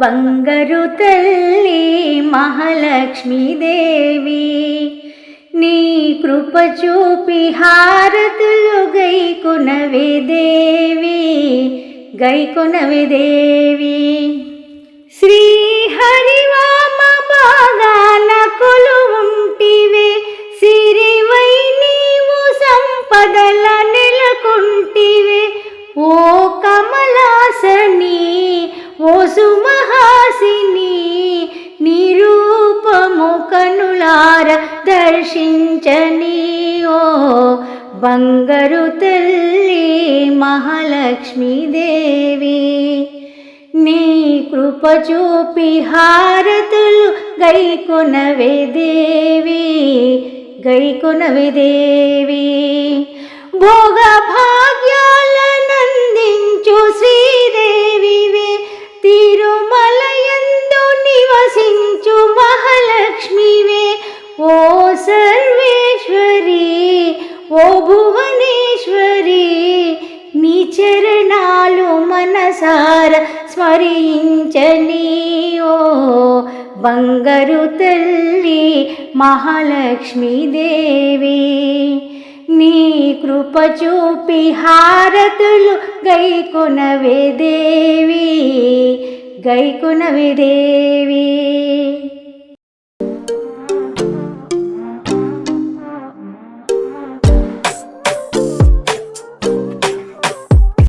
బంగారు తల్లి మహాలక్ష్మీదేవి నీ కృప చూపి హారతులు గైకునవే దేవి గైకునవే దేవి. శ్రీ హరివామ బాగాన కొలువుంటివే సిరివై నీవు సంపదల నెలకొంటివే. ఓ కమ కనులార దర్శించని ఓ బంగారు తల్లి మహాలక్ష్మీదేవి నీ కృప చూపి హారతులు గైకొనవే దేవి గైకొనవే దేవి. భోగ భాగ్యాలు ఓ భువనేశ్వరి నీ చరణాలు మనసార స్మరించని. ఓ బంగారు తల్లి మహాలక్ష్మీదేవి నీ కృప చూపి హారతులు గైకొనవే దేవి గైకొనవే దేవి.